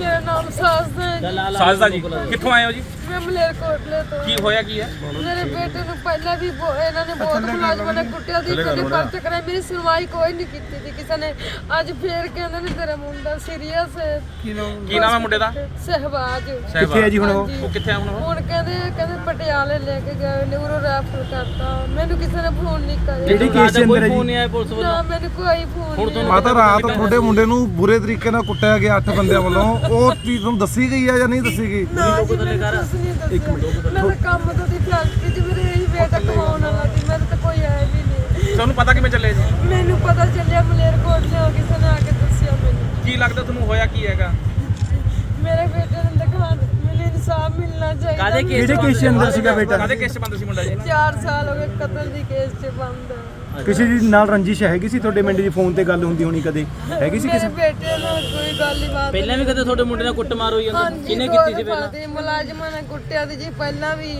Nie, ਮੇਰਾ ਨਾਮ ਸਾਸਦਾ ਹੈ ਜੀ। ਸਾਜਦਾ ਜੀ। ਕਿੱਥੋਂ ਆਏ ਹੋ ਜੀ? ਮੈਂ ਮਲੇਰਕੋਟਲੇ ਤੋਂ। ਕੀ ਹੋਇਆ ਕੀ ਹੈ? ਮੇਰੇ ਬੇਟੇ ਨੂੰ ਪਹਿਲਾਂ ਵੀ ਬਹੁ- ਇਹਨਾਂ ਨੇ ਬਹੁਤ ਮੁਲਾਜ਼ਮਾਂ ਨੇ ਕੁੱਟਿਆ ਦੀ ਕਦੀ ਪਰਚ ਕਰਾਇਆ। ਮੇਰੀ ਸੁਣਵਾਈ ਕੋਈ ਨਹੀਂ ਕੀਤੀ ਸੀ ਕਿਸੇ ਨੇ। ਅੱਜ ਫੇਰ ਕਹਿੰਦੇ ਨੇ ਤੇਰਾ ਮੁੰਡਾ ਸੀਰੀਅਸ ਹੈ। ਕੀ ਨਾਮ ਹੈ? ਮੁੰਡੇ ਦਾ? ਸਹਿਬਾਜ। ਕਿੱਥੇ ਹੈ ਜੀ ਹੁਣ ਉਹ? ਹਾਂਜੀ। ਉਹ ਕਿੱਥੇ ਆ ਹੁਣ ਉਹ? ਹੁਣ ਕਹਿੰਦੇ ਕਹਿੰਦੇ ਪਟਿਆਲੇ ਲੈ ਕੇ ਗਏ ਨਿਊਰੋ ਰੈਫਰ ਕਰਤਾ। ਮੈਨੂੰ ਕਿਸੇ ਨੇ ਫੋਨ ਨਹੀਂ ਕਰਿਆ। ਕਿਹੜੀ ਕੇਸ ਦੇ ਅੰਦਰ ਹੈ ਜੀ? ਨਾ ਮੈਨੂੰ ਕੋਈ ਫੋਨ ਨਹੀਂ ਮਾਤਾ ਰਾਤ ਤੁਹਾਡੇ ਮੁੰਡੇ ਨੂੰ ਬੁਰੇ ਤਰੀਕੇ ਨਾਲ ਕੁੱਟਿਆ ਗਿਆ ਅੱਠ ਬੰਦਿਆਂ ਵੱਲੋਂ। ਉਹ ਚੀਜ਼ ਤੁਹਾਨੂੰ ਦੱਸੀ ਗਈ ਆ ਜਾਂ ਨਹੀਂ ਦੱਸੀ ਗਈ? ਨਾ ਜੀ ਮੈਨੂੰ ਕੁਛ ਨਹੀਂ ਦੱਸਿਆ। ਮੈਂ ਤਾਂ ਕੰਮ ਤੋਂ ਦੀ ਫੈਕਟਰੀ 'ਚ ਮੇਰੇ ਇਹੀ ਬੇਟਾ ਕਮਾਉਣ ਵਾਲਾ ਸੀ ਮੈਨੂੰ ਤਾਂ ਕੋਈ ਆਇਆ ਵੀ ਨਹੀਂ। ਤੁਹਾਨੂੰ ਪਤਾ ਕਿਵੇਂ ਚੱਲੇ ਜੀ? ਮੈਨੂੰ ਪਤਾ ਚੱਲਿਆ ਮਲੇਰਕੋਟਲੇ ਕਿਸੇ ਨੇ ਆ ਕੇ ਦੱਸਿਆ ਮੈਨੂੰ। ਕੀ ਲੱਗਦਾ ਤੁਹਾਨੂੰ ਹੋਇਆ ਕੀ ਹੈਗਾ? ਮੇਰੇ ਬੇਟੇ ਨੂੰ ਮੈਨੂੰ ਇਨਸਾਫ ਮਿਲਣਾ ਚਾਹੀਦਾ। ਕਿਹੜੇ ਕੇਸ ਦੇ ਅੰਦਰ ਸੀਗਾ ਬੇਟਾ? ਕਾਦੇ ਕੇਸ 'ਚ ਬੰਦ ਸੀ ਮੁੰਡਾ ਜੀ? 4 ਸਾਲ ਹੋ ਗਏ ਕਤਲ ਦੀ ਕੇਸ 'ਚ ਬੰਦ। ਹੈ ਕਿਸੇ ਦੀ ਨਾਲ ਰੰਜਿਸ਼ ਹੈਗੀ ਸੀ? ਤੁਹਾਡੇ ਮਿੰਟ ਦੀ ਫੋਨ ਤੇ ਗੱਲ ਹੁੰਦੀ ਹੋਣੀ ਕਦੇ? ਹੈਗੀ ਸੀ ਮੇਰੇ ਕਿਸੇ ਬੇਟੇ ਨਾਲ ਕੋਈ ਗੱਲ ਹੀ ਬਾਤ ਪਹਿਲਾਂ ਵੀ ਕਦੇ ਤੁਹਾਡੇ ਮੁੰਡੇ ਨਾਲ ਕੁੱਟਮਾਰ ਹੋਈ ਜਾਂਦੀ ਕਿਹਨੇ ਕੀਤੀ ਸੀ ਪਹਿਲਾਂ? ਤੇ ਮੁਲਾਜ਼ਮਾਂ ਨੇ ਕੁੱਟਿਆ ਤੇ ਜੀ ਪਹਿਲਾਂ ਵੀ।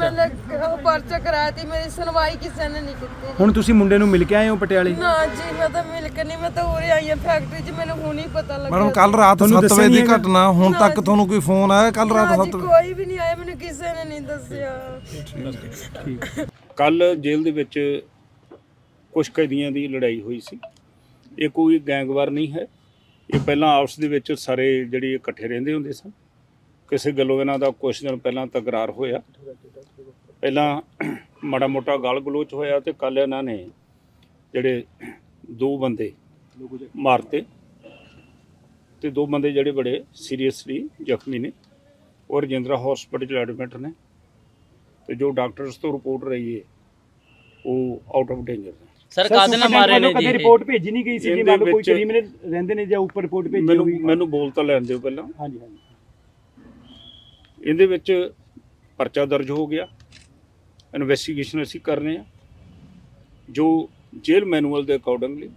ਮੈਨੇ ਉਹ ਪਰਚਾ ਕਰਾਇਆ ਤੇ ਮੇਰੀ ਸੁਣਵਾਈ ਕਿਸੇ ਨੇ ਨਹੀਂ ਕੀਤੀ। ਹੁਣ ਤੁਸੀਂ ਮੁੰਡੇ ਨੂੰ ਮਿਲ ਕੇ ਆਏ ਹੋ ਪਟਿਆਲੇ? ਨਾ ਜੀ ਮੈਂ ਤਾਂ ਮਿਲ ਕੇ ਨਹੀਂ ਮੈਂ ਤਾਂ ਉਰੇ ਆਈ ਹਾਂ ਫੈਕਟਰੀ 'ਚ ਮੈਨੂੰ ਹੁਣ ਹੀ ਪਤਾ ਲੱਗਾ ਮੈਡਮ ਕੱਲ ਰਾਤ ਤੁਹਾਨੂੰ 7 ਦੱਸਿਆ ਵਜੇ ਦੀ ਨਹੀਂ ਹੈਗਾ? ਘਟਨਾ ਹੁਣ ਤੱਕ ਤੁਹਾਨੂੰ ਕੋਈ ਫੋਨ ਆਇਆ ਕੱਲ ਰਾਤ ਨਾ ਜੀ 7 ਕੋਈ ਵੀ ਨਹੀਂ ਆਇਆ ਮੈਨੂੰ ਕਿਸੇ ਨੇ ਨਹੀਂ ਦੱਸਿਆ। ਕੱਲ ਜੇਲ੍ਹ ਦੇ ਵਿੱਚ ਕੁਝ ਕੈਦੀਆਂ ਦੀ ਲੜਾਈ ਹੋਈ ਸੀ। ਇਹ ਕੋਈ ਗੈਂਗਵਾਰ ਨਹੀਂ ਹੈ। ਇਹ ਪਹਿਲਾਂ ਆਪਸ ਦੇ ਵਿੱਚ ਸਾਰੇ ਜਿਹੜੇ ਇਕੱਠੇ ਰਹਿੰਦੇ ਹੁੰਦੇ ਸਨ। ਕਿਸੇ ਗੱਲੋਂ ਇਹਨਾਂ ਦਾ ਕੁਝ ਦਿਨ ਪਹਿਲਾਂ ਤਕਰਾਰ ਹੋਇਆ। ਪਹਿਲਾਂ ਮਾੜਾ ਮੋਟਾ ਗਾਲ ਗਲੋਚ ਹੋਇਆ ਤੇ ਕੱਲ ਇਹਨਾਂ ਨੇ ਜਿਹੜੇ ਦੋ ਬੰਦੇ ਮਾਰਤੇ ਤੇ ਦੋ ਬੰਦੇ ਜਿਹੜੇ ਬੜੇ ਸੀਰੀਅਸਲੀ ਜ਼ਖਮੀ ਨੇ ਉਹ ਰਜਿੰਦਰਾ ਹਸਪੀਟਲ 'ਚ ਐਡਮਿਟ ਨੇ ਤੇ ਜੋ ਡਾਕਟਰਸ ਤੋਂ ਰਿਪੋਰਟ ਰਹੀ ਹੈ, ਉਹ ਆਊਟ ਆਫ ਡੇਂਜਰ ਨੇ। ਸਰ ਕਾਦੇ ਨਾਲ ਮਾਰੇ ਨੇ ਜੀ ਕਦੇ? ਰਿਪੋਰਟ ਭੇਜੀ ਨਹੀਂ ਗਈ ਸੀ ਜੇ ਇਹਦੇ ਮੰਨ ਲਓ ਕੋਈ ਵਿੱਚ- ਕ੍ਰਿਮੀਨਲ ਰਹਿੰਦੇ ਨੇ ਜਾਂ ਉੱਪਰ ਰਿਪੋਰਟ ਭੇਜੀ ਮੈਨੂੰ ਹੋਈ ਮੈਨੂੰ ਬੋਲ ਤਾਂ ਲੈਣ ਦਿਓ ਪਹਿਲਾਂ। ਹਾਂਜੀ ਹਾਂਜੀ। ਇਹਦੇ ਵਿੱਚ ਪਰਚਾ ਦਰਜ ਹੋ ਗਿਆ। ਇਨਵੈਸਟੀਗੇਸ਼ਨ ਅਸੀਂ ਕਰ ਰਹੇ ਹਾਂ ਜੋ ਜੇਲ੍ਹ ਮੈਨੂਅਲ ਦੇ ਅਕੋਰਡਿੰਗਲੀ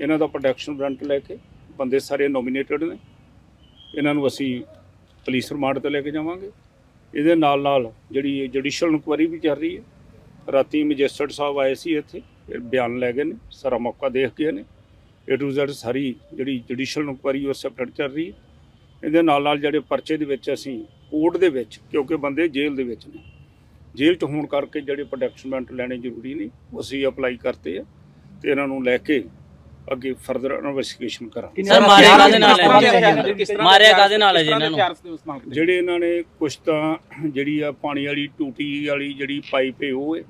ਇਹਨਾਂ ਦਾ ਪ੍ਰੋਟੈਕਸ਼ਨ ਵਾਰੰਟ ਲੈ ਕੇ ਬੰਦੇ ਸਾਰੇ ਨੋਮੀਨੇਟਡ ਨੇ। ਇਹਨਾਂ ਨੂੰ ਅਸੀਂ ਪੁਲਿਸ ਰਿਮਾਂਡ ਤੇ ਲੈ ਕੇ ਜਾਵਾਂਗੇ। ਇਹਦੇ ਨਾਲ ਨਾਲ ਜਿਹੜੀ ਜੁਡੀਸ਼ੀਅਲ ਇਨਕੁਆਰੀ ਵੀ ਚੱਲ ਰਹੀ ਹੈ। ਰਾਤੀ ਮੈਜਿਸਟਰੇਟ ਸਾਹਿਬ ਆਏ ਸੀ ਇੱਥੇ। ਬਿਆਨ ਲੈ ਗਏ ਨੇ ਸਾਰਾ ਮੌਕਾ ਦੇਖ ਗਏ ਨੇ। ਏ ਟੂ ਜ਼ੈਡ ਸਾਰੀ ਜਿਹੜੀ ਜੁਡੀਸ਼ੀਅਲ ਇਨਕੁਆਰੀ ਉਹ ਸੈਪਰੇਟ ਚੱਲ ਰਹੀ ਹੈ। ਇਹਦੇ ਨਾਲ ਨਾਲ ਜਿਹੜੇ ਪਰਚੇ ਦੇ ਵਿੱਚ ਅਸੀਂ ਕੋਰਟ ਦੇ ਵਿੱਚ ਕਿਉਂਕਿ ਬੰਦੇ ਜੇਲ੍ਹ ਦੇ ਵਿੱਚ ਨੇ। ਜੇਲ੍ਹ 'ਚ ਹੋਣ ਕਰਕੇ ਜਿਹੜੇ ਪ੍ਰੋਟੈਕਸ਼ਨਮੈਂਟ ਲੈਣੇ ਜ਼ਰੂਰੀ ਨੇ ਉਹ ਅਸੀਂ ਅਪਲਾਈ ਕਰਤੇ ਆ ਤੇ ਇਹਨਾਂ ਨੂੰ ਲੈ ਕੇ ਅੱਗੇ ਫਰਦਰ ਇਨਵੈਸਟੀਗੇਸ਼ਨ ਕਰਾਂਗੇ। ਸਰ ਮਾਰਿਆ ਕਾਦੇ ਨਾਲ ਹੈ? ਮਾਰਿਆ ਦੇ ਕਾਹਦੇ ਨਾਲ ਹੈ ਜੀ ਇਹਨਾਂ ਨੂੰ? ਜਿਹੜੇ ਇਹਨਾਂ ਨੇ ਕੁਛ ਤਾਂ ਜਿਹੜੀ ਆ ਪਾਣੀ ਵਾਲੀ ਟੂਟੀ ਵਾਲੀ ਜਿਹੜੀ ਪਾਈਪ ਹੈ ਉਹ ਹੈ।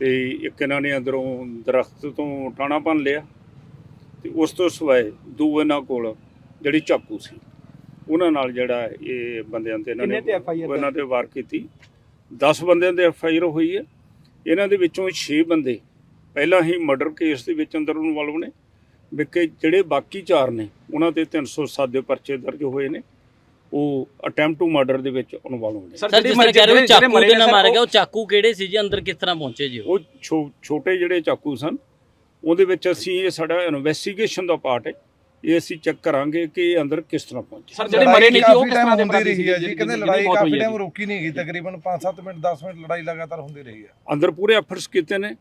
ਤੇ ਇੱਕ ਇਹਨਾਂ ਨੇ ਅੰਦਰੋਂ ਦਰਖਤ ਤੋਂ ਟਾਣਾ ਭੰਨ ਲਿਆ ਤੇ ਉਸ ਤੋਂ ਸਿਵਾਏ ਦੋ ਇਹਨਾਂ ਕੋਲ ਜਿਹੜੀ ਚਾਕੂ ਸੀ ਉਹਨਾਂ ਨਾਲ ਜਿਹੜਾ ਇਹ ਬੰਦਿਆਂ ਤੇ ਇਹਨਾਂ ਨੇ ਉਹਨਾਂ ਤੇ ਵਾਰ ਕੀਤੀ। 10 ਬੰਦਿਆਂ ਦੇ ਐਫ ਆਈ ਆਰ ਹੋਈ ਹੈ। ਇਹਨਾਂ ਦੇ ਵਿੱਚੋਂ 6 ਬੰਦੇ ਪਹਿਲਾਂ ਹੀ ਮਰਡਰ ਕੇਸ ਦੇ ਵਿੱਚ ਅੰਦਰ ਇਨਵੋਲਵ ਨੇ ਵਿਕੇ ਜਿਹੜੇ ਬਾਕੀ 4 ਨੇ ਉਹਨਾਂ ਤੇ 307 ਦੇ ਪਰਚੇ ਦਰਜ ਹੋਏ ਨੇ। ਉਹ ਅਟੈਂਪਟ ਟੂ ਮਰਡਰ ਦੇ ਵਿੱਚ ਇਨਵੋਲਵ ਨੇ ਸਰ ਜਿਸ ਤਰ੍ਹਾਂ ਕਹਿ ਰਹੇ ਹੋ ਚਾਕੂ ਦੇ ਨਾਲ ਮਾਰਿਆ ਗਿਆ ਉਹ ਚਾਕੂ ਕਿਹੜੇ ਸੀ ਜੀ? ਅੰਦਰ ਕਿਸ ਤਰ੍ਹਾਂ ਪਹੁੰਚੇ ਜੀ ਉਹ? ਛੋਟੇ ਜਿਹੜੇ ਚਾਕੂ ਸਨ ਉਹਦੇ ਵਿੱਚ ਅਸੀਂ ਇਹ ਸਾਡਾ ਇਨਵੈਸਟੀਗੇਸ਼ਨ ਦਾ ਪਾਰਟ ਹੈ। ਇਹ ਅਸੀਂ ਚੈੱਕ ਕਰਾਂਗੇ ਕਿ ਇਹ ਅੰਦਰ ਕਿਸ ਤਰ੍ਹਾਂ ਪਹੁੰਚੇ। ਸਰ ਜਿਹੜੇ ਮਰੇ ਨਹੀਂ ਸੀ ਉਹ ਕਿਸ ਤਰ੍ਹਾਂ ਦੇ ਹੁੰਦੀ ਹੈ ਸੀ ਜੀ ਕਹਿੰਦੇ ਲੜਾਈ ਕਾਫੀ ਟਾਈਮ? ਰੁਕੀ ਨਹੀਂ ਗਈ ਤਕਰੀਬਨ 5-7 ਮਿੰਟ 10 ਮਿੰਟ ਲੜਾਈ ਲਗਾਤਾਰ ਹੁੰਦੀ ਰਹੀ ਹੈ। ਅੰਦਰ ਪੂਰੇ ਐਫਰਟਸ ਕੀਤੇ ਨੇ।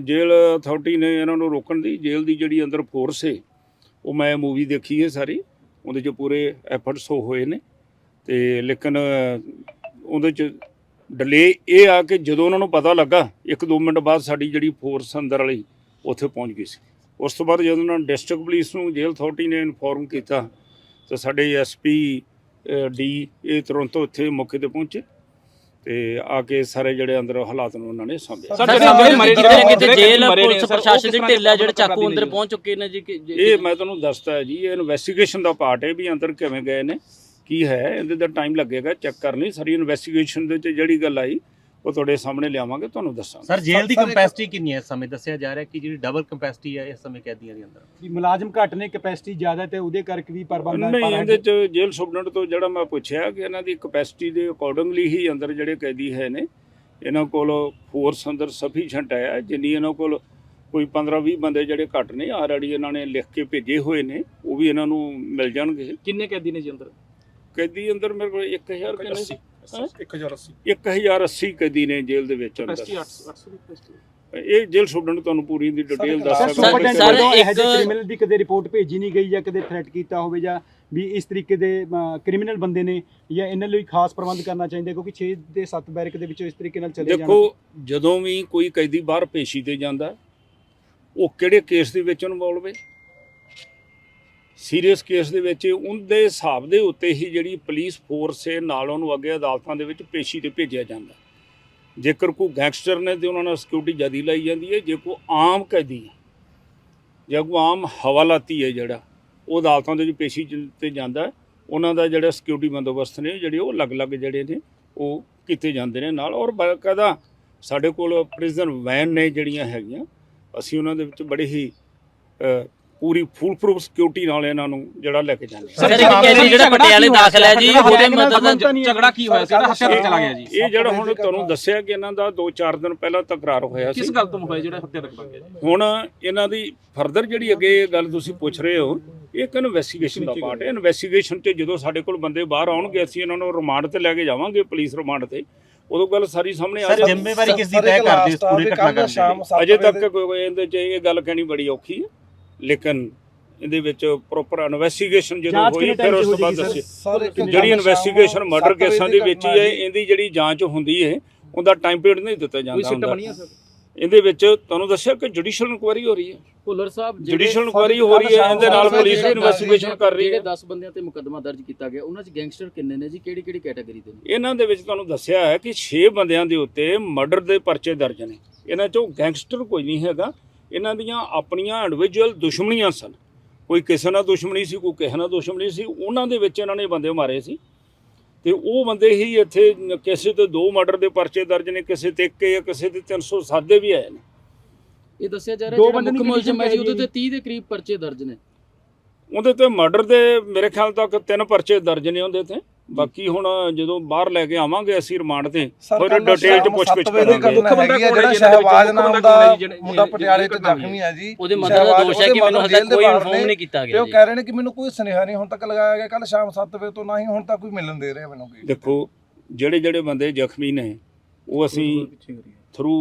ਜੇਲ੍ਹ ਅਥਾਰਟੀ ਨੇ ਇਹਨਾਂ ਨੂੰ ਰੋਕਣ ਦੀ। ਜੇਲ੍ਹ ਦੀ ਜਿਹੜੀ ਅੰਦਰ ਫੋਰਸ ਹੈ ਉਹ ਮੈਂ ਮੂਵੀ ਦੇਖੀ ਹੈ ਸਾਰੀ। ਉਹਦੇ 'ਚ ਪੂਰੇ ਐਫਰਟਸ ਹੋਏ ਨੇ ਤੇ ਲੇਕਿਨ ਉਹਦੇ 'ਚ ਡਿਲੇ ਇਹ ਆ ਕਿ ਜਦੋਂ ਉਹਨਾਂ ਨੂੰ ਪਤਾ ਲੱਗਾ, ਇੱਕ ਦੋ ਮਿੰਟ ਬਾਅਦ ਸਾਡੀ ਜਿਹੜੀ ਫੋਰਸ ਅੰਦਰ ਵਾਲੀ ਉੱਥੇ ਪਹੁੰਚ ਗਈ ਸੀ। ਉਸ ਤੋਂ ਬਾਅਦ ਜਦੋਂ ਉਹਨਾਂ ਡਿਸਟ੍ਰਿਕਟ ਪੁਲਿਸ ਨੂੰ ਜੇਲ੍ਹ ਅਥਾਰਟੀ ਨੇ ਇਨਫੋਰਮ ਕੀਤਾ, ਤਾਂ ਸਾਡੇ ਐਸਪੀ ਡੀ ਇਹ ਤੁਰੰਤ ਉੱਥੇ ਮੌਕੇ ਤੇ ਪਹੁੰਚੇ। ਤੇ ਆ ਕੇ ਸਾਰੇ ਜਿਹੜੇ ਅੰਦਰ ਹਾਲਾਤ ਨੂੰ ਉਹਨਾਂ ਨੇ ਸਾਂਭਿਆ ਸਰ, ਜਿਹੜੇ ਮਰੇ ਨੇ, ਕਿਤੇ ਨਾ ਕਿਤੇ ਜਿਹੜੇ ਜੇਲ੍ਹ ਪੁਲਿਸ ਪ੍ਰਸ਼ਾਸਨ ਦੇ ਜਿਹੜੇ ਚਾਕੂ ਅੰਦਰ? ਪਹੁੰਚ ਚੁੱਕੇ ਨੇ ਜੀ ਇਹ ਮੈਂ ਤੁਹਾਨੂੰ ਦੱਸਦਾ ਹੈ ਜੀ ਇਹ ਇਨਵੈਸਟੀਗੇਸ਼ਨ ਦਾ ਪਾਰਟ ਹੈ ਵੀ ਅੰਦਰ ਕਿਵੇਂ ਗਏ ਨੇ ਕੀ ਹੈ ਇਹਦੇ ਦਾ ਟਾਈਮ ਲੱਗੇਗਾ ਚੈੱਕ ਕਰਨੀ ਸਾਰੀ ਇਨਵੈਸਟੀਗੇਸ਼ਨ ਦੇ ਵਿੱਚ ਜਿਹੜੀ ਗੱਲ ਆਈ ਉਹ ਤੁਹਾਡੇ ਸਾਹਮਣੇ ਲਿਆਵਾਂਗੇ ਤੁਹਾਨੂੰ ਦੱਸਾਂਗੇ। ਸਰ ਜੇਲ੍ਹ ਦੀ ਕੰਪੈਸਿਟੀ ਕਿੰਨੀ ਹੈ? ਇਸ ਸਮੇਂ ਦੱਸਿਆ ਜਾ ਰਿਹਾ ਕਿ ਜਿਹੜੀ ਡਬਲ ਕੰਪੈਸਿਟੀ ਹੈ ਇਸ ਸਮੇਂ ਕੈਦੀਆਂ ਦੇ ਅੰਦਰ। ਵੀ ਮੁਲਾਜ਼ਮ ਘੱਟ ਨੇ ਕੈਪੈਸਿਟੀ ਜ਼ਿਆਦਾ ਤੇ ਉਹਦੇ ਕਰਕੇ ਵੀ ਪ੍ਰਬੰਧਾਂ ਨਹੀਂ ਇਹਦੇ ਚ ਜੇਲ੍ਹ ਸੁਪਰਡੈਂਟ ਤੋਂ ਜਿਹੜਾ ਮੈਂ ਪੁੱਛਿਆ ਕਿ ਇਹਨਾਂ ਦੀ ਕਪੈਸਿਟੀ ਦੇ ਅਕੋਰਡਿੰਗਲੀ ਹੀ ਅੰਦਰ ਜਿਹੜੇ ਕੈਦੀ ਹੈ ਨੇ ਇਹਨਾਂ ਕੋਲ ਫੋਰਸ ਅੰਦਰ ਸਫੀਸ਼ੀਐਂਟ ਹੈ। ਜਿੰਨੀ ਇਹਨਾਂ ਕੋਲ ਕੋਈ 15-20 ਬੰਦੇ ਜਿਹੜੇ ਘੱਟ ਨੇ ਆਲਰੇਡੀ ਇਹਨਾਂ ਨੇ ਲਿਖ ਕੇ ਭੇਜੇ ਹੋਏ ਨੇ ਉਹ ਵੀ ਇਹਨਾਂ ਨੂੰ ਮਿਲ ਜਾਣਗੇ। ਕਿੰਨੇ ਕੈਦੀ ਨੇ ਜੀ ਅੰਦਰ? ਕੈਦੀ ਅੰਦਰ ਮੇਰੇ ਕੋਲ 1000 ਕਿੰਨੇ 1080 1080 1080 ਕੈਦੀ ਨੇ ਜੇਲ੍ਹ ਦੇ ਵਿੱਚ ਅੰਦਰ। ਕਪੈਸਿਟੀ 800 ਦੀ ਕਪੈਸਿਟੀ ਇਹ ਜੇਲ੍ਹ ਸੁਪਰਡੈਂਟ ਤੁਹਾਨੂੰ ਪੂਰੀ ਦੀ ਡਿਟੇਲ ਦੱਸ ਸਰ ਸਕਦਾ ਸਰ, ਇੱਕ- ਇਹ ਜਿਹੇ ਕ੍ਰਿਮੀਨਲ ਦੀ ਕਦੇ ਰਿਪੋਰਟ ਭੇਜੀ ਨਹੀਂ ਗਈ ਜਾਂ ਕਦੇ ਥ੍ਰੈਟ ਕੀਤਾ ਹੋਵੇ ਜਾਂ ਵੀ ਇਸ ਤਰੀਕੇ ਦੇ ਕ੍ਰਿਮੀਨਲ ਬੰਦੇ ਨੇ ਜਾਂ ਇਹਨਾਂ ਲਈ ਖਾਸ ਪ੍ਰਬੰਧ ਕਰਨਾ ਚਾਹੀਦਾ ਕਿਉਂਕਿ 6 ਦੇ 7 ਬੈਰਕ ਦੇ ਵਿੱਚੋਂ ਇਸ ਤਰੀਕੇ ਨਾਲ ਚਲੇ ਜਾਣਾ। ਦੇਖੋ ਜਦੋਂ ਵੀ ਕੋਈ ਕੈਦੀ ਬਾਹਰ ਪੇਸ਼ੀ ਤੇ ਜਾਂਦਾ ਉਹ ਕਿਹੜੇ ਕੇਸ ਦੇ ਵਿੱਚ ਇਨਵੋਲਵ ਹੈ ਸੀਰੀਅਸ ਕੇਸ ਦੇ ਵਿੱਚ ਉਹਦੇ ਹਿਸਾਬ ਦੇ ਉੱਤੇ ਹੀ ਜਿਹੜੀ ਪੁਲਿਸ ਫੋਰਸ ਹੈ, ਨਾਲ ਉਹਨੂੰ ਅੱਗੇ ਅਦਾਲਤਾਂ ਦੇ ਵਿੱਚ ਪੇਸ਼ੀ ਤੇ ਭੇਜਿਆ ਜਾਂਦਾ। ਜੇਕਰ ਕੋਈ ਗੈਂਗਸਟਰ ਨੇ ਤੇ ਉਹਨਾਂ ਨਾਲ ਸਿਕਿਉਰਿਟੀ ਜ਼ਿਆਦਾ ਲਾਈ ਜਾਂਦੀ ਹੈ, ਜੇ ਕੋਈ ਆਮ ਕੈਦੀ ਹੈ, ਜਾਂ ਕੋਈ ਆਮ ਹਵਾਲਾਤੀ ਹੈ ਜਿਹੜਾ, ਉਹ ਅਦਾਲਤਾਂ ਦੇ ਵਿੱਚ ਪੇਸ਼ੀ ਤੇ ਜਾਂਦਾ ਉਹਨਾਂ ਦਾ ਜਿਹੜਾ ਸਿਕਿਉਰਿਟੀ ਬੰਦੋਬਸਤ ਨੇ, ਜਿਹੜੇ ਉਹ ਅਲੱਗ-ਅਲੱਗ ਜਿਹੜੇ ਨੇ, ਉਹ ਕੀਤੇ ਜਾਂਦੇ ਨੇ ਨਾਲ। ਔਰ ਬਕਾਇਦਾ ਸਾਡੇ ਕੋਲ ਪ੍ਰਿਜ਼ਨ ਵੈਨ ਨੇ ਜਿਹੜੀਆਂ ਹੈਗੀਆਂ, ਅਸੀਂ ਉਹਨਾਂ ਦੇ ਵਿੱਚ ਬੜੇ ਹੀ ਪੂਰੀ ਫੁੱਲ ਪ੍ਰੂਫ ਸਿਕਿਉਰਿਟੀ ਨਾਲ ਇਹਨਾਂ ਨੂੰ ਜਿਹੜਾ ਲੈ ਕੇ ਜਾਂਦੇ। ਸਰ ਇੱਕ ਕੈਦੀ ਜਿਹੜਾ ਪਟਿਆਲੇ ਦਾਖਲ ਹੈ ਜੀ ਉਹਦੇ ਮਦਦ ਝਗੜਾ ਕੀ ਹੋਇਆ? ਸੀ ਹੱਥਿਆ ਤੱਕ ਚਲਾ ਗਿਆ ਜੀ? ਇਹ ਜਿਹੜਾ ਹੁਣ ਤੁਹਾਨੂੰ ਦੱਸਿਆ ਕਿ ਇਹਨਾਂ ਦਾ 2-4 ਦਿਨ ਪਹਿਲਾਂ ਤਕਰਾਰ ਹੋਇਆ ਸੀ। ਕਿਸ ਗੱਲ ਤੋਂ ਹੋਇਆ ਜਿਹੜਾ ਹੱਤਿਆ ਤੱਕ ਲੱਗ ਗਿਆ ਜੀ? ਹੁਣ ਇਹਨਾਂ ਦੀ ਫਰਦਰ ਜਿਹੜੀ ਅੱਗੇ ਇਹ ਗੱਲ ਤੁਸੀਂ ਪੁੱਛ ਰਹੇ ਹੋ ਇਹ ਇੱਕ ਇਨਵੈਸਟੀਗੇਸ਼ਨ ਦਾ ਪਾਰਟ ਹੈ। ਇਨਵੈਸਟੀਗੇਸ਼ਨ 'ਚ ਜਦੋਂ ਸਾਡੇ ਕੋਲ ਬੰਦੇ ਬਾਹਰ ਆਉਣਗੇ ਅਸੀਂ ਇਹਨਾਂ ਨੂੰ ਰਿਮਾਂਡ ਤੇ ਲੈ ਕੇ ਜਾਵਾਂਗੇ ਪੁਲਿਸ ਰਿਮਾਂਡ ਤੇ। ਉਦੋਂ ਗੱਲ ਸਾਰੀ ਸਾਹਮਣੇ ਆ ਜਾਏਗੀ ਜ਼ਿੰਮੇਵਾਰੀ ਕਿਸ ਦੀ ਤੈਅ ਕਰਦੇ ਇਸ ਪੂਰੇ ਘਟਨਾਕ੍ਰਮ ਦੀ ਅਜੇ ਤੱਕ ਕੋਈ ਇਹਦੇ 'ਚ ਇਹ ਗੱਲ ਕਹਿਣੀ ਬੜੀ ਔਖੀ ਹੈ। ਲੇਕਿਨ ਇਹਦੇ ਵਿੱਚ ਪ੍ਰੋਪਰ ਇਨਵੈਸਟੀਗੇਸ਼ਨ ਜਦੋਂ ਹੋਈ ਫਿਰ ਉਸ ਤੋਂ ਬਾਅਦ ਹੋ ਜਾਏਗੀ ਦੱਸੇ ਸਰ ਇੱਕ ਜਿਹੜੀ ਇਨਵੈਸਟੀਗੇਸ਼ਨ ਮਰਡਰ ਕੇਸਾਂ ਦੇ ਵਿੱਚ ਹੀ ਹੈ। ਇਹਦੀ ਜਿਹੜੀ ਜਾਂਚ ਹੁੰਦੀ ਹੈ ਉਹਦਾ ਟਾਈਮ ਪੀਰੀਅਡ ਨਹੀਂ ਦਿੱਤਾ ਜਾਂਦਾ ਹੁੰਦਾ। ਬਣੀ ਹੈ ਸਰ? ਇਹਦੇ ਵਿੱਚ ਤੁਹਾਨੂੰ ਦੱਸਿਆ ਕਿ ਜੁਡੀਸ਼ੀਅਲ ਇਨਕੁਆਇਰੀ ਹੋ ਰਹੀ ਹੈ? ਭੁੱਲਰ ਸਾਹਿਬ ਜੁਡੀਸ਼ੀਅਲ ਇਨਕੁਆਇਰੀ ਹੋ ਰਹੀ ਹੈ ਇਹਦੇ ਨਾਲ ਪੁਲਿਸ ਵੀ ਇਨਵੈਸਟੀਗੇਸ਼ਨ ਕਰ ਰਹੀ ਹੈ। ਜਿਹੜੇ 10 ਬੰਦਿਆਂ ਤੇ ਮੁਕੱਦਮਾ ਦਰਜ ਕੀਤਾ ਗਿਆ ਉਹਨਾਂ 'ਚ ਗੈਂਗਸਟਰ ਕਿੰਨੇ ਨੇ ਜੀ? ਕਿਹੜੀ ਕਿਹੜੀ ਕੈਟਾਗਰੀ ਦੇ ਨੇ? ਇਹਨਾਂ ਦੇ ਵਿੱਚ ਤੁਹਾਨੂੰ ਦੱਸਿਆ ਹੈ ਕਿ 6 ਬੰਦਿਆਂ ਦੇ ਉੱਤੇ ਮਰਡਰ ਦੇ ਪਰਚੇ ਦਰਜ ਨੇ। ਇਹਨਾਂ ਚੋਂ ਗੈਂਗਸਟਰ ਕੋਈ ਨਹੀਂ ਹੈਗਾ। ਇਹਨਾਂ ਦੀਆਂ ਆਪਣੀਆਂ ਇੰਡੀਵਿਜੂਅਲ ਦੁਸ਼ਮਣੀਆਂ ਸਨ। ਕੋਈ ਕਿਸੇ ਨਾਲ ਦੁਸ਼ਮਣੀ ਸੀ ਕੋਈ ਕਿਸੇ ਨਾਲ ਦੁਸ਼ਮਣੀ ਸੀ ਉਹਨਾਂ ਦੇ ਵਿੱਚ ਇਹਨਾਂ ਨੇ ਬੰਦੇ ਮਾਰੇ ਸੀ। ਤੇ ਉਹ ਬੰਦੇ ਹੀ ਇੱਥੇ ਕਿਸੇ ਤੇ ਦੋ ਮਰਡਰ ਦੇ ਪਰਚੇ ਦਰਜ ਨੇ ਕਿਸੇ ਤੇ ਇੱਕ ਜਾਂ ਕਿਸੇ ਤੇ 307 ਦੇ ਵੀ ਆਏ ਨੇ। ਇਹ ਦੱਸਿਆ ਜਾ ਰਿਹਾ ਜਿਹੜਾ ਮੁੱਖ ਮੁਲਜ਼ਮ ਹੈ ਜੀ ਉਹਦੇ ਤੇ 30 ਦੇ ਕਰੀਬ ਪਰਚੇ ਦਰਜ ਨੇ। ਉਹਦੇ ਤੇ ਮਰਡਰ ਦੇ ਮੇਰੇ ਖਿਆਲ ਤੱਕ ਤਿੰਨ ਪਰਚੇ ਦਰਜ ਨੇ ਉਹਦੇ ਤੇ। ਬਾਕੀ ਹੁਣ ਜਦੋਂ ਬਾਹਰ ਲੈ ਕੇ ਆਵਾਂਗੇ ਅਸੀਂ ਰਿਮਾਂਡ ਤੇ ਫਿਰ ਡਿਟੇਲ ਚ ਪੁੱਛ ਗਿੱਛ ਕਰਾਂਗੇ। ਘਟਨਾ ਬੰਦਾ ਕੌਣ ਹੈ ਸ਼ਹਿਬਾਜ਼? ਨਾਮ ਦਾ ਮੁੰਡਾ ਪਟਿਆਲੇ ਘਟਨਾ ਜ਼ਖਮੀ ਹੈ ਜੀ। ਉਹਦੇ ਮਦਰ ਦਾ ਦੋਸ਼ ਹੈ ਕਿ ਮੈਨੂੰ ਹਜੇ ਕੋਈ ਇਨਫੋਰਮ ਨੇ ਨਹੀਂ ਕੀਤਾ ਤੇ ਗਿਆ ਉਹ ਜੀ। ਕਹਿ ਰਹੇ ਨੇ ਕਿ ਮੈਨੂੰ ਕੋਈ ਸੁਨੇਹਾ ਨਹੀਂ ਹੁਣ ਤੱਕ ਲਗਾਇਆ ਗਿਆ ਕੱਲ ਸ਼ਾਮ 7 ਵਜੇ ਤੋਂ ਨਾ ਹੀ ਹੁਣ ਤੱਕ ਕੋਈ ਮਿਲਣ ਦੇ ਰਿਹਾ ਮੈਨੂੰ ਕੋਈ। ਦੇਖੋ ਜਿਹੜੇ ਜਿਹੜੇ ਬੰਦੇ ਜ਼ਖਮੀ ਨੇ ਉਹ ਅਸੀਂ ਥਰੂ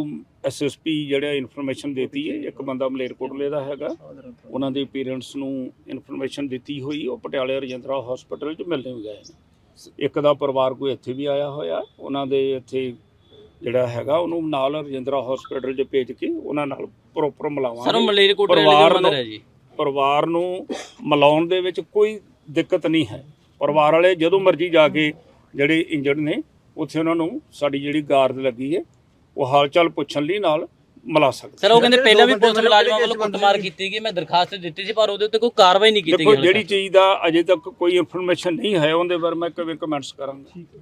ਐਸਐਸਪੀ ਜਿਹੜਾ ਇਨਫੋਰਮੇਸ਼ਨ ਦਿੱਤੀ ਹੈ ਇੱਕ ਬੰਦਾ ਮਲੇਰਕੋਟਲੇ ਦਾ ਹੈਗਾ ਉਹਨਾਂ ਦੇ ਪੇਰੈਂਟਸ ਨੂੰ ਇਨਫੋਰਮੇਸ਼ਨ ਦਿੱਤੀ ਹੋਈ ਉਹ ਪਟਿਆਲੇ ਰਜਿੰਦਰਾ ਹਸਪੀਟਲ 'ਚ ਮਿਲਣੇ ਗਏ ਨੇ। ਇੱਕ ਦਾ ਪਰਿਵਾਰ ਕੋਈ ਇੱਥੇ ਵੀ ਆਇਆ ਹੋਇਆ ਉਹਨਾਂ ਦੇ ਇੱਥੇ ਜਿਹੜਾ ਹੈਗਾ ਉਹਨੂੰ ਨਾਲ ਰਜਿੰਦਰਾ ਹਸਪੀਟਲ 'ਚ ਭੇਜ ਕੇ ਉਹਨਾਂ ਨਾਲ ਪ੍ਰੋਪਰ ਸਰ ਮਿਲਾਵਾਂਗੇ ਮਲੇਰਕੋਟਲੇ ਪਰਿਵਾਰ ਨੂੰ- ਹੈ ਜੀ। ਪਰਿਵਾਰ ਨੂੰ ਮਿਲਾਉਣ ਦੇ ਵਿੱਚ ਕੋਈ ਦਿੱਕਤ ਨਹੀਂ ਹੈ। ਪਰਿਵਾਰ ਵਾਲੇ ਜਦੋਂ ਮਰਜ਼ੀ ਜਾ ਕੇ ਜਿਹੜੇ ਇੰਜਰਡ ਨੇ ਉੱਥੇ ਉਹਨਾਂ ਨੂੰ ਸਾਡੀ ਜਿਹੜੀ ਗਾਰਡ ਲੱਗੀ ਹੈ ਉਹ ਹਾਲ ਚਾਲ ਪੁੱਛਣ ਲਈ ਨਾਲ ਮਿਲਾ ਸਕਦੇ ਸਰ ਉਹ ਕਹਿੰਦੇ ਪਹਿਲਾਂ ਵੀ ਪੁਲਿਸ ਮੁਲਾਜ਼ਮਾਂ ਵੱਲੋਂ ਕੁੱਟਮਾਰ? ਕੀਤੀ ਗਈ ਮੈਂ ਦਰਖਾਸਤ ਦਿੱਤੀ ਸੀ ਪਰ ਉਹਦੇ ਉੱਤੇ ਕੋਈ ਕਾਰਵਾਈ ਨਹੀਂ ਕੀਤੀ ਗਈ ਦੇਖੋ ਜਿਹੜੀ। ਚੀਜ਼ ਦਾ ਅਜੇ ਤੱਕ ਕੋਈ ਇਨਫੋਰਮੇਸ਼ਨ ਨਹੀਂ ਹੈ ਉਹਦੇ ਬਾਰੇ ਮੈਂ ਕਿਵੇਂ ਕਮੈਂਟਸ ਕਰਾਂਗਾ